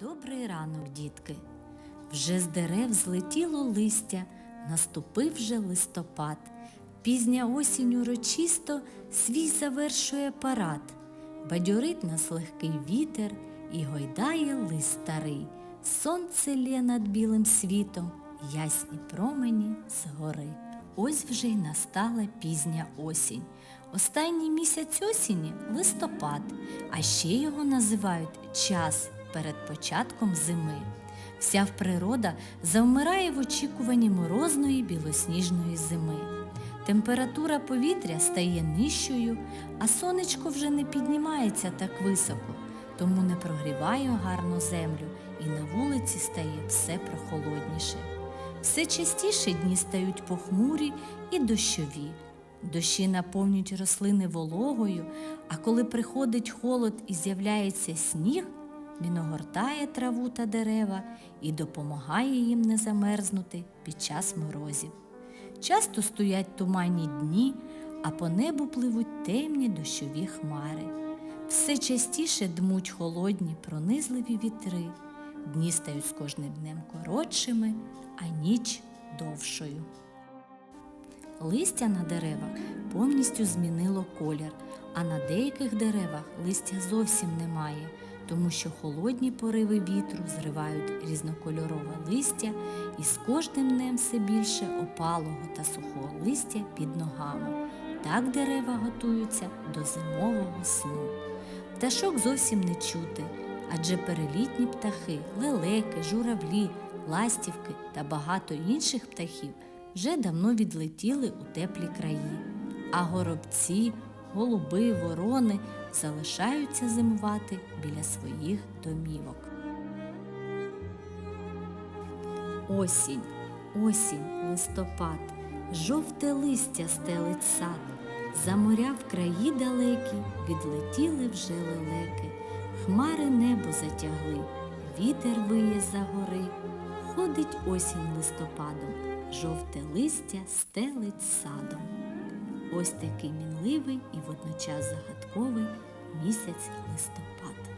Добрий ранок, дітки. Вже з дерев злетіло листя, наступив вже листопад. Пізня осінь урочисто свій завершує парад. Бадьорить нас легкий вітер і гойдає лист старий. Сонце лє над білим світом, ясні промені згори. Ось вже й настала пізня осінь. Останній місяць осені листопад, а ще його називають час перед початком зими. Вся природа завмирає в очікуванні морозної білосніжної зими. Температура повітря стає нижчою, а сонечко вже не піднімається так високо, тому не прогріває гарно землю і на вулиці стає все прохолодніше. Все частіше дні стають похмурі і дощові. Дощі наповнюють рослини вологою, а коли приходить холод і з'являється сніг, він огортає траву та дерева і допомагає їм не замерзнути під час морозів. Часто стоять туманні дні, а по небу пливуть темні дощові хмари. Все частіше дмуть холодні, пронизливі вітри. Дні стають з кожним днем коротшими, а ніч довшою. Листя на деревах повністю змінило колір, а на деяких деревах листя зовсім немає, тому що холодні пориви вітру зривають різнокольорове листя і з кожним днем все більше опалого та сухого листя під ногами. Так дерева готуються до зимового сну. Пташок зовсім не чути, адже перелітні птахи, лелеки, журавлі, ластівки та багато інших птахів вже давно відлетіли у теплі краї, а горобці, голуби, ворони залишаються зимувати біля своїх домівок. Осінь, осінь, листопад, жовте листя стелить сад, за моря в краї далекі відлетіли вже лелеки, хмари небо затягли, вітер виє за гори, ходить осінь листопадом, жовте листя стелить садом. Ось такий мінливий і водночас загадковий місяць листопад.